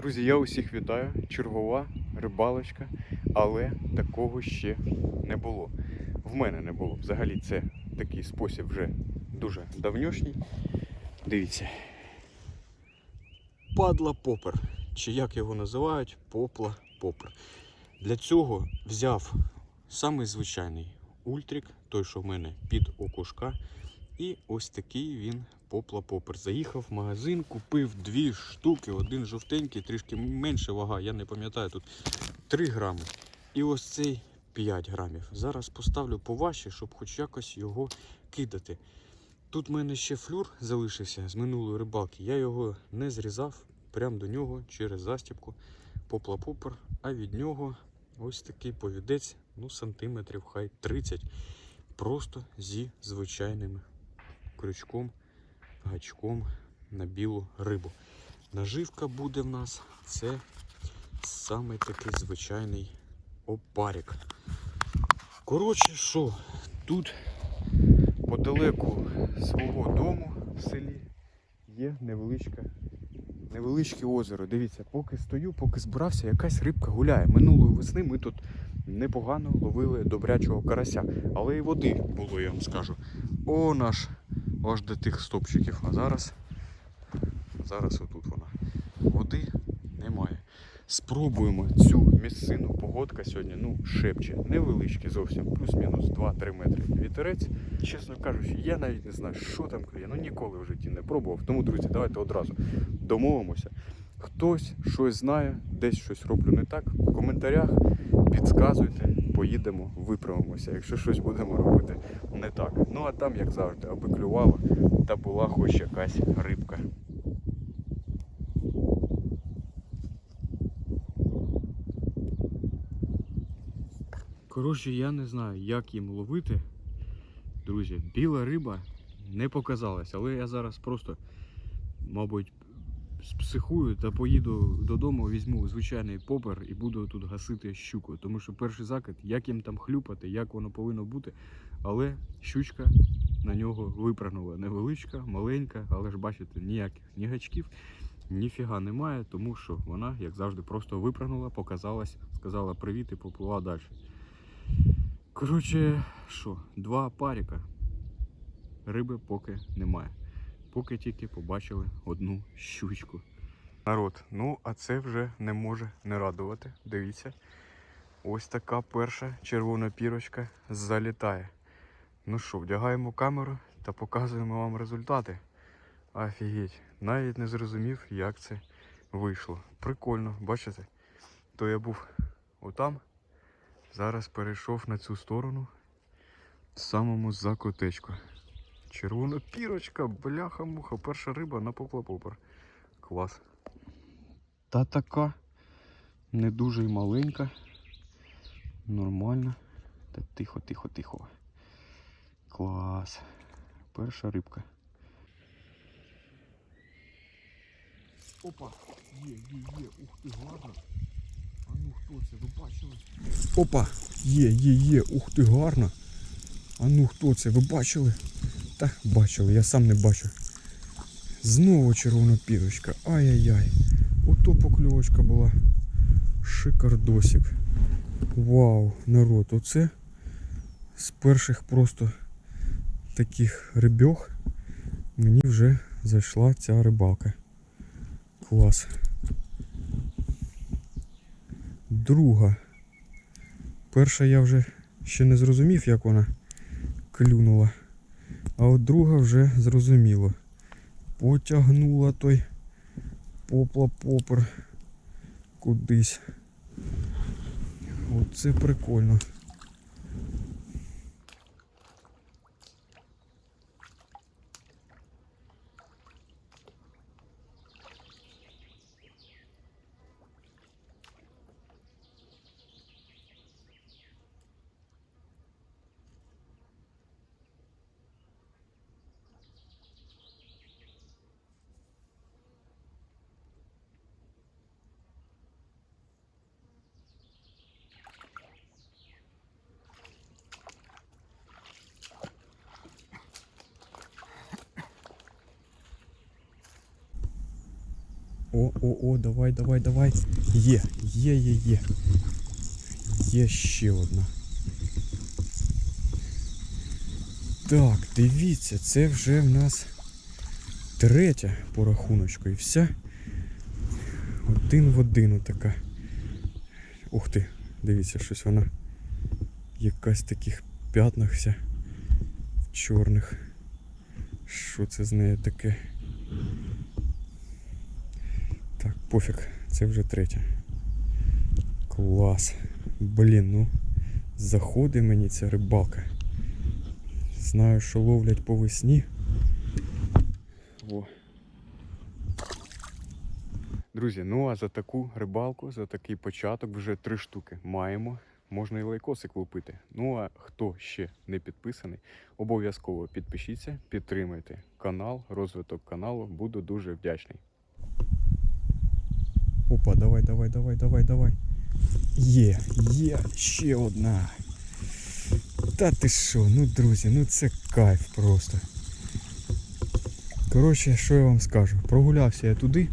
Друзі, я усіх вітаю. Чергова рибалочка, але такого ще не було. В мене не було. Взагалі це такий спосіб вже дуже давньошній. Дивіться. Падла попер. Чи як його називають? Попла попер. Для цього взяв самий звичайний ультрик, той, що в мене під окушка. І ось такий він попла попер. Заїхав в магазин, купив дві штуки, один жовтенький, трішки менше вага, я не пам'ятаю, тут 3 грами. І ось цей 5 грамів. Зараз поставлю по ваші, щоб хоч якось його кидати. Тут в мене ще флюр залишився з минулої рибалки. Я його не зрізав, прямо до нього через застібку попла попер, а від нього ось такий повідець, ну сантиметрів хай 30. Просто зі звичайним крючком, гачком на білу рибу. Наживка буде в нас це саме такий звичайний опарик. Коротше, що, тут подалеку свого дому в селі є невеличке, невеличке озеро. Дивіться, поки стою, поки збирався, якась рибка гуляє. Минулої весни ми тут непогано ловили добрячого карася, але і води було, я вам скажу. О, наш аж до тих стопчиків. А зараз, зараз отут вона. Води немає. Спробуємо цю місцину. Погодка сьогодні ну, шепче. Невеличкий зовсім, плюс-мінус 2-3 метри вітерець. Чесно кажучи, я навіть не знаю, що там клює. Ну ніколи в житті не пробував. Тому, друзі, давайте одразу домовимося. Хтось щось знає, десь щось роблю не так. В коментарях підказуйте, поїдемо, виправимося, якщо щось будемо робити не так. Ну а там, як завжди, аби клювало та була хоч якась рибка. Коротше, я не знаю, як їм ловити. Друзі, біла риба не показалась, але я зараз просто, мабуть, спсихую та поїду додому, візьму звичайний попер і буду тут гасити щуку. Тому що перший закид, як їм там хлюпати, як воно повинно бути. Але щучка на нього випрыгнула. Невеличка, маленька, але ж бачите, ніяких ні гачків, ніфіга немає, тому що вона, як завжди, просто випрыгнула, показалась, сказала привіт і поплила далі. Коротше, що, два паріка. Риби поки немає. Поки тільки побачили одну щучку. Народ, ну а це вже не може не радувати. Дивіться. Ось така перша червона пірочка залітає. Ну що, вдягаємо камеру та показуємо вам результати. Офігеть, навіть не зрозумів, як це вийшло. Прикольно, бачите? То я був отам, зараз перейшов на цю сторону, самому за котечку. Червона пірочка, бляха-муха, перша риба на попла-попер. Клас. Та така не дуже й маленька. Нормально. Та тихо, тихо, тихо. Клас. Перша рибка. Опа, є, є, є, ух ти, гарно. А ну хто це, ви бачили? Опа, є, є, є, ух ти, гарно. А ну хто це, ви бачили? Та бачили, я сам не бачу. Знову червона пірочка. Ай-яй-яй. Ото покльовочка була. Шикардосик. Вау, народ, оце з перших просто таких рибьох мені вже зайшла ця рибалка. Клас. Друга. Перша я вже ще не зрозумів, як вона клюнула. А от друга вже зрозуміло. Потягнула той попла попер кудись. Оце прикольно. О, о, о, давай, давай, давай. Є, є, є, є. Є ще одна. Так, дивіться, це вже в нас третя по рахуночку і вся. Один в один така. Ух ти, дивіться, щось вона якась в таких п'ятнах вся в чорних. Що це з нею таке? Так, пофіг, це вже третя. Клас. Блін, ну заходить мені ця рибалка. Знаю, що ловлять по весні. Во. Друзі, ну а за таку рибалку, за такий початок вже три штуки маємо. Можна і лайкосик лупити. Ну а хто ще не підписаний, обов'язково підпишіться, підтримайте канал, розвиток каналу. Буду дуже вдячний. Опа, давай, давай, давай, давай, давай. Є, є, ще одна. Та ти що, ну друзі, ну це кайф просто. Коротше, що я вам скажу? Прогулявся я туди,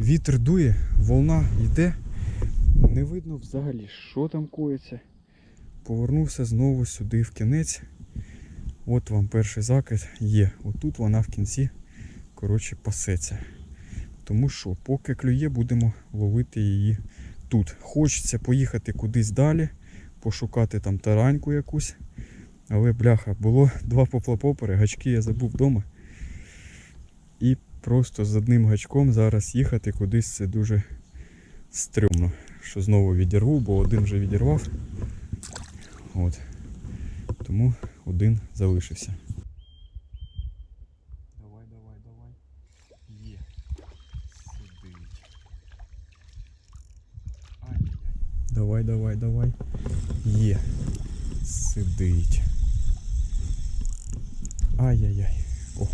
вітер дує, волна йде. Не видно взагалі, що там коїться. Повернувся знову сюди в кінець. От вам перший закид є. Отут вона в кінці коротше, пасеться. Тому що, поки клює, будемо ловити її тут. Хочеться поїхати кудись далі, пошукати там тараньку якусь. Але бляха, було два поплапопери, гачки я забув вдома. І просто з одним гачком зараз їхати кудись це дуже стрьомно. Що знову відірву, бо один вже відірвав. От. Тому один залишився. Давай, давай, давай. Є. Сидить. Ай-яй-яй. Давай, давай, давай. Є. Сидить. Ай-яй-яй. О.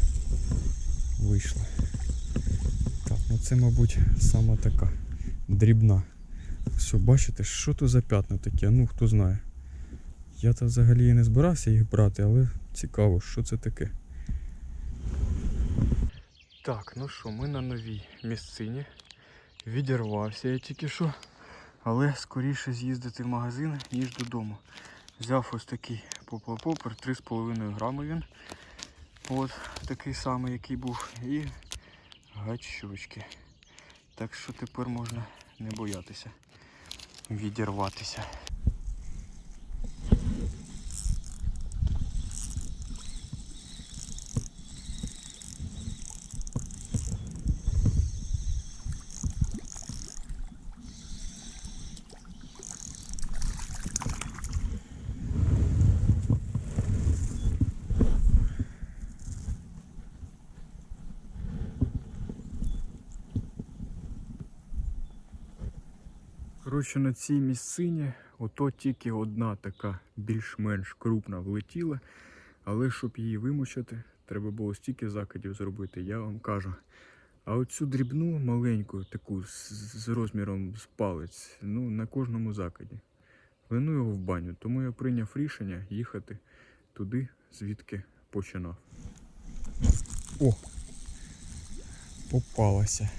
Вийшла. Так, ну це, мабуть, сама така дрібна. Все, бачите, що то за п'ятна таке? Ну, хто знає. Я то взагалі і не збирався їх брати, але цікаво, що це таке. Так, ну що, ми на новій місцині. Відірвався я тільки що, але скоріше з'їздити в магазин, ніж додому. Взяв ось такий поплапопер, 3,5 грами він. От такий самий, який був. І гачочки. Так що тепер можна не боятися відірватися. Коротше, на цій місцині ото тільки одна така більш-менш крупна влетіла, але щоб її вимучити, треба було стільки закидів зробити, я вам кажу. А оцю дрібну маленьку, таку з, розміром з палець, ну на кожному закиді. Вину його в баню, тому я прийняв рішення їхати туди, звідки починав. О! Попалася.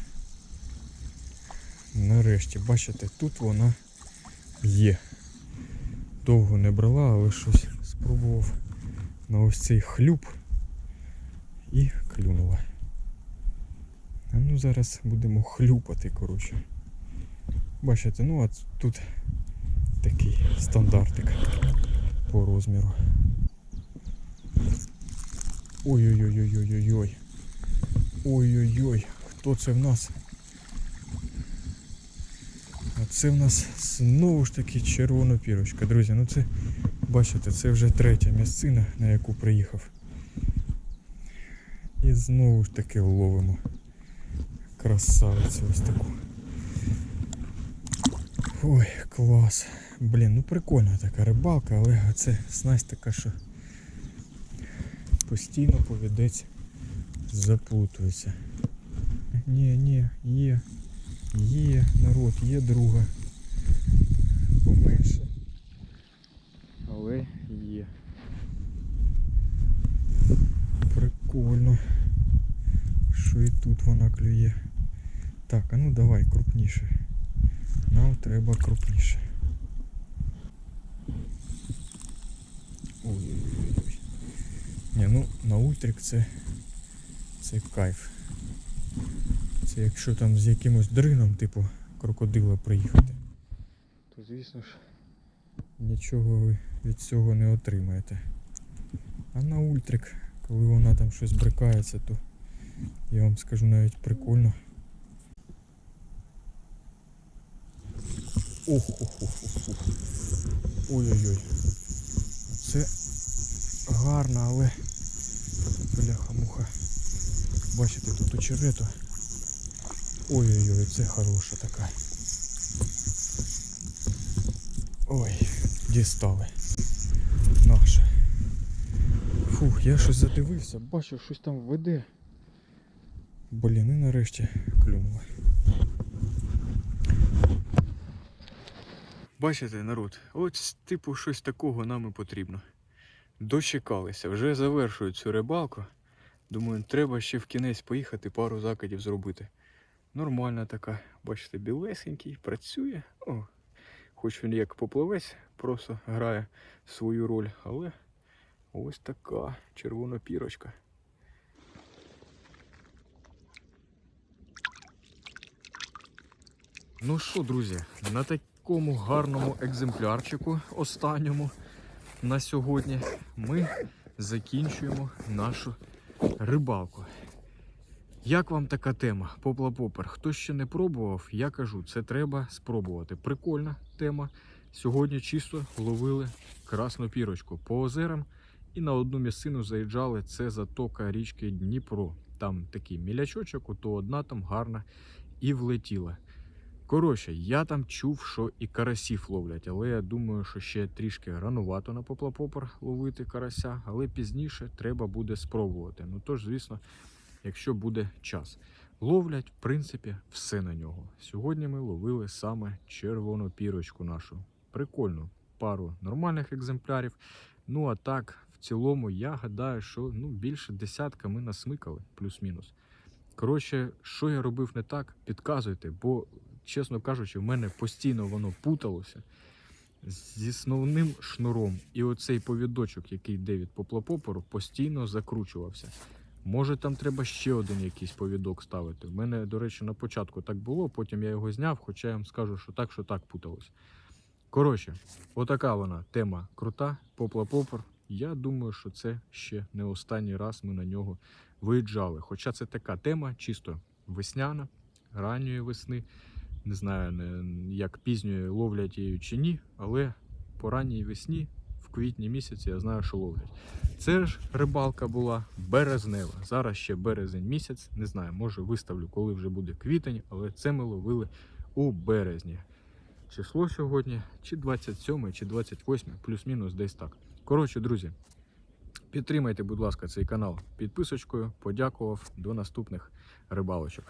Нарешті, бачите, тут вона є. Довго не брала, але щось спробував на ось цей хлюб і клюнула. А ну зараз будемо хлюпати, коротше. Бачите, ну а тут такий стандартик по розміру. Ой-ой-ой-ой-ой-ой. Ой-ой-ой, хто це в нас? Це в нас знову ж таки червона пірочка. Друзі, ну це, бачите, це вже третя місцина, на яку приїхав. І знову ж таки ловимо красавицю ось таку. Ой, клас. Блін, ну прикольна така рибалка, але це снасть така, що постійно повідець заплутується. Ні, ні, є. Є народ, є друга. Поменше. Але є. Прикольно. Що і тут вона клює. Так, а ну давай крупніше. Нам треба крупніше. Ой-ой-ой. Ні, ну на ультрик це. Це кайф. Це якщо там з якимось дрином, типу крокодила приїхати, то звісно ж нічого ви від цього не отримаєте. А на ультрик, коли вона там щось брикається, то я вам скажу навіть прикольно. ох ох ох ох ох Ой-ой-ой. Це гарно, але бляха-муха. Бачите, тут очерето. Ой-ой-ой, це хороша така. Ой, дістали. Наша. Фух, я щось задивився, бачу, щось там веде. Блін, і нарешті клюнула. Бачите, народ, от типу щось такого нам і потрібно. Дочекалися, вже завершують цю рибалку. Думаю, треба ще в кінець поїхати, пару закидів зробити. Нормальна така, бачите, білесенький, працює. О, хоч він як попливець, просто грає свою роль, але ось така червона пірочка. Ну що, друзі, на такому гарному екземплярчику, останньому на сьогодні, ми закінчуємо нашу рибалку. Як вам така тема? Попла попер? Хто ще не пробував, я кажу, це треба спробувати. Прикольна тема. Сьогодні чисто ловили красну пірочку по озерам і на одну місцину заїжджали. Це затока річки Дніпро. Там такий мілячочок, ото одна там гарна і влетіла. Коротше, я там чув, що і карасів ловлять, але я думаю, що ще трішки ранувато на поплапопер ловити карася, але пізніше треба буде спробувати. Ну тож, звісно, якщо буде час. Ловлять, в принципі, все на нього. Сьогодні ми ловили саме червону пірочку нашу. Прикольну пару нормальних екземплярів. Ну а так, в цілому, я гадаю, що ну, більше десятка ми насмикали, плюс-мінус. Коротше, що я робив не так, підказуйте, бо, чесно кажучи, в мене постійно воно путалося зі основним шнуром. І оцей повідочок, який йде від поплапопору, постійно закручувався. Може, там треба ще один якийсь повідок ставити. У мене, до речі, на початку так було, потім я його зняв, хоча я вам скажу, що так, що так путалось. Коротше, отака вона тема крута, попла-попор. Я думаю, що це ще не останній раз ми на нього виїжджали. Хоча це така тема, чисто весняна, ранньої весни. Не знаю, як пізньої ловлять її чи ні, але по ранній весні, квітні місяці, я знаю, що ловлять. Це ж рибалка була березнева. Зараз ще березень місяць. Не знаю, може виставлю, коли вже буде квітень, але це ми ловили у березні. Число сьогодні чи 27, чи 28, плюс-мінус десь так. Коротше, друзі, підтримайте, будь ласка, цей канал підписочкою. Подякував. До наступних рибалочок.